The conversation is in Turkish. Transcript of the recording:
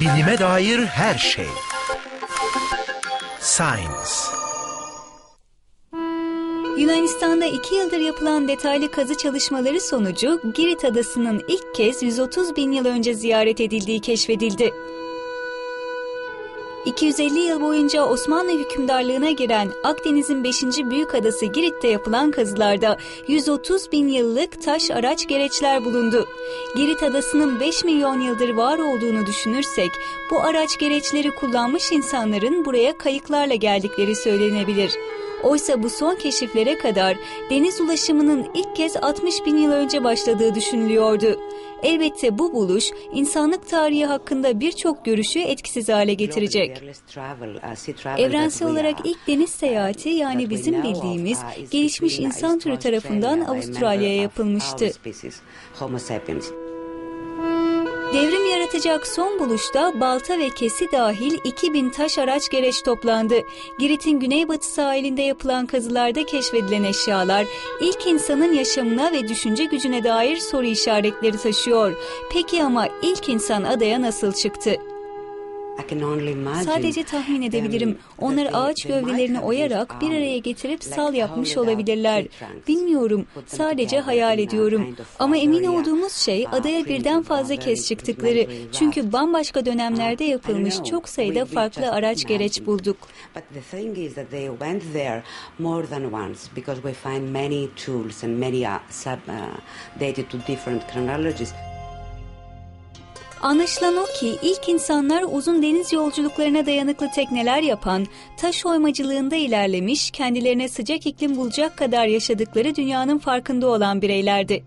Bilime dair her şey. Science. Yunanistan'da iki yıldır yapılan detaylı kazı çalışmaları sonucu Girit Adası'nın ilk kez 130 bin yıl önce ziyaret edildiği keşfedildi. 250 yıl boyunca Osmanlı hükümdarlığına giren Akdeniz'in 5. büyük adası Girit'te yapılan kazılarda 130 bin yıllık taş araç gereçler bulundu. Girit adasının 5 milyon yıldır var olduğunu düşünürsek bu araç gereçleri kullanmış insanların buraya kayıklarla geldikleri söylenebilir. Oysa bu son keşiflere kadar deniz ulaşımının ilk kez 60 bin yıl önce başladığı düşünülüyordu. Elbette bu buluş insanlık tarihi hakkında birçok görüşü etkisiz hale getirecek. Evrensel olarak ilk deniz seyahati yani bizim bildiğimiz gelişmiş insan türü tarafından Avustralya'ya yapılmıştı. Devrim yaratacak son buluşta balta ve kesi dahil 2000 taş araç gereç toplandı. Girit'in güneybatı sahilinde yapılan kazılarda keşfedilen eşyalar ilk insanın yaşamına ve düşünce gücüne dair soru işaretleri taşıyor. Peki ama ilk insan adaya nasıl çıktı? Sadece tahmin edebilirim. Onlar ağaç gövdelerini oyarak bir araya getirip sal yapmış olabilirler. Bilmiyorum. Sadece hayal ediyorum. Ama emin olduğumuz şey adaya birden fazla kez çıktıkları. Çünkü bambaşka dönemlerde yapılmış çok sayıda farklı araç gereç bulduk. Because we find many tools and many uh, sub uh, dated to different chronologies. Anlaşılan o ki ilk insanlar uzun deniz yolculuklarına dayanıklı tekneler yapan, taş oymacılığında ilerlemiş, kendilerine sıcak iklim bulacak kadar yaşadıkları dünyanın farkında olan bireylerdi.